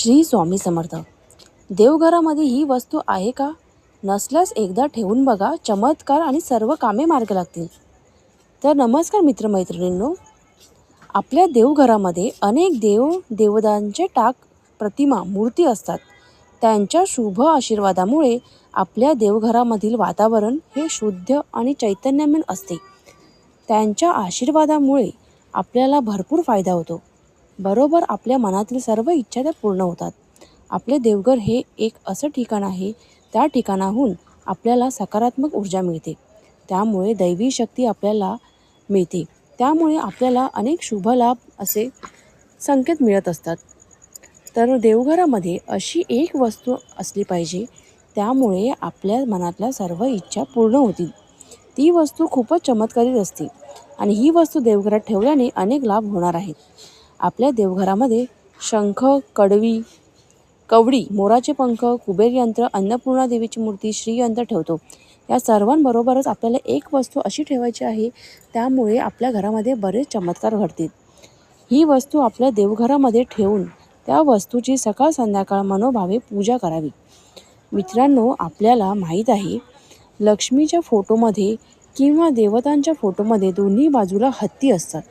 श्री स्वामी समर्थ. देवघरामध्ये ही वस्तू आहे का? नसल्यास एकदा ठेवून बघा चमत्कार आणि सर्व कामे मार्ग लागतील. तर नमस्कार मित्रमैत्रिणींनो. आपल्या देवघरामध्ये अनेक देव देवतांचे टाक प्रतिमा मूर्ती असतात. त्यांच्या शुभ आशीर्वादामुळे आपल्या देवघरामधील वातावरण हे शुद्ध आणि चैतन्यमय असते. त्यांच्या आशीर्वादामुळे आपल्याला भरपूर फायदा होतो. बरोबर आपल्या मनातील सर्व इच्छा त्या पूर्ण होतात. आपले देवघर हे एक असं ठिकाण आहे त्या ठिकाणाहून आपल्याला सकारात्मक ऊर्जा मिळते. त्यामुळे दैवी शक्ती आपल्याला मिळते. त्यामुळे आपल्याला अनेक शुभ लाभ असे संकेत मिळत असतात. तर देवघरामध्ये अशी एक वस्तू असली पाहिजे त्यामुळे आपल्या मनातल्या सर्व इच्छा पूर्ण होतील. ती वस्तू खूपच चमत्कारिक असते आणि ही वस्तू देवघरात ठेवल्याने अनेक लाभ होणार आहेत. आपल्या देवघरामध्ये शंख कडवी कवडी मोराचे पंख कुबेर यंत्र अन्नपूर्णा देवीची मूर्ती श्रीयंत्र ठेवतो. या सर्वांबरोबरच आपल्याला एक वस्तू अशी ठेवायची आहे त्यामुळे आपल्या घरामध्ये बरेच चमत्कार घडतील. ही वस्तू आपल्या देवघरामध्ये ठेवून त्या वस्तूची सकाळ संध्याकाळ मनोभावे पूजा करावी. मित्रांनो आपल्याला माहीत आहे लक्ष्मीच्या फोटोमध्ये किंवा देवतांच्या फोटोमध्ये दोन्ही बाजूला हत्ती असतात.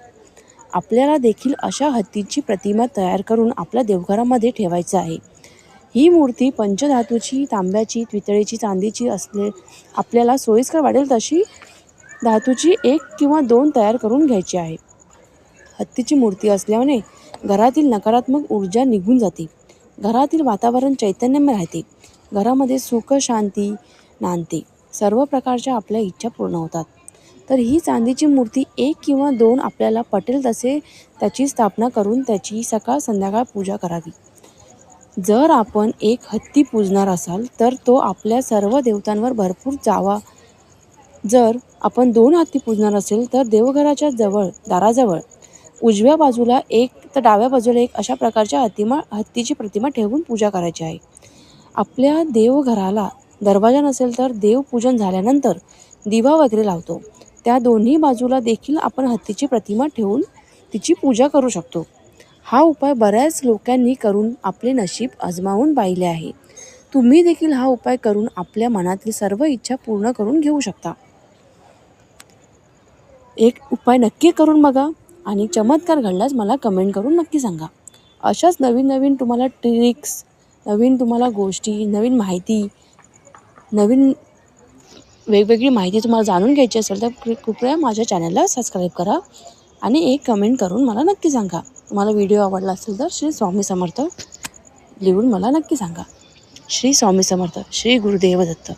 आपल्याला देखील अशा हत्तीची प्रतिमा तयार करून आपल्या देवघरामध्ये ठेवायचं आहे. ही मूर्ती पंचधातूची तांब्याची पितळेची चांदीची असले आपल्याला सोयीस्कर वाढेल तशी धातूची एक किंवा दोन तयार करून घ्यायची आहे. हत्तीची मूर्ती असल्याने घरातील नकारात्मक ऊर्जा निघून जाते. घरातील वातावरण चैतन्यमय राहते. घरामध्ये सुख शांती नांदते. सर्व प्रकारच्या आपल्या इच्छा पूर्ण होतात. तर ही चांदीची मूर्ती एक किंवा दोन आपल्याला पटेल तसे त्याची स्थापना करून त्याची सकाळ संध्याकाळ पूजा करावी. जर आपण एक हत्ती पूजणार असाल तर तो आपल्या सर्व देवतांवर भरपूर जावा. जर आपण दोन हत्ती पूजणार असेल तर देवघराच्या जवळ दाराजवळ उजव्या बाजूला एक तर डाव्या बाजूला एक अशा प्रकारच्या हत्तीमा हत्तीची प्रतिमा ठेवून पूजा करायची आहे. आपल्या देवघराला दरवाजा नसेल तर देवपूजन झाल्यानंतर दिवा वगैरे लावतो. त्या दोन्ही बाजूला देखील आपण हत्तीची प्रतिमा ठेवून तिची पूजा करू शकतो. हा उपाय बऱ्याच लोकांनी करून आपले नशीब आजमावून पाहिले आहे. तुम्ही देखील हा उपाय करून आपल्या मनातील सर्व इच्छा पूर्ण करून घेऊ शकता. एक उपाय नक्की करून बघा आणि चमत्कार घडल्यास मला कमेंट करून नक्की सांगा. अशाच नवीन नवीन तुम्हाला ट्रिक्स नवीन तुम्हाला गोष्टी नवीन माहिती नवीन वेगवेगळी माहिती तुम्हाला जाणून घ्यायची असेल तर कृ- कृपया माझ्या चॅनलला सबस्क्राईब करा आणि एक कमेंट करून मला नक्की सांगा. तुम्हाला व्हिडिओ आवडला असेल तर श्री स्वामी समर्थ लिहून मला नक्की सांगा. श्री स्वामी समर्थ श्री गुरुदेव दत्त.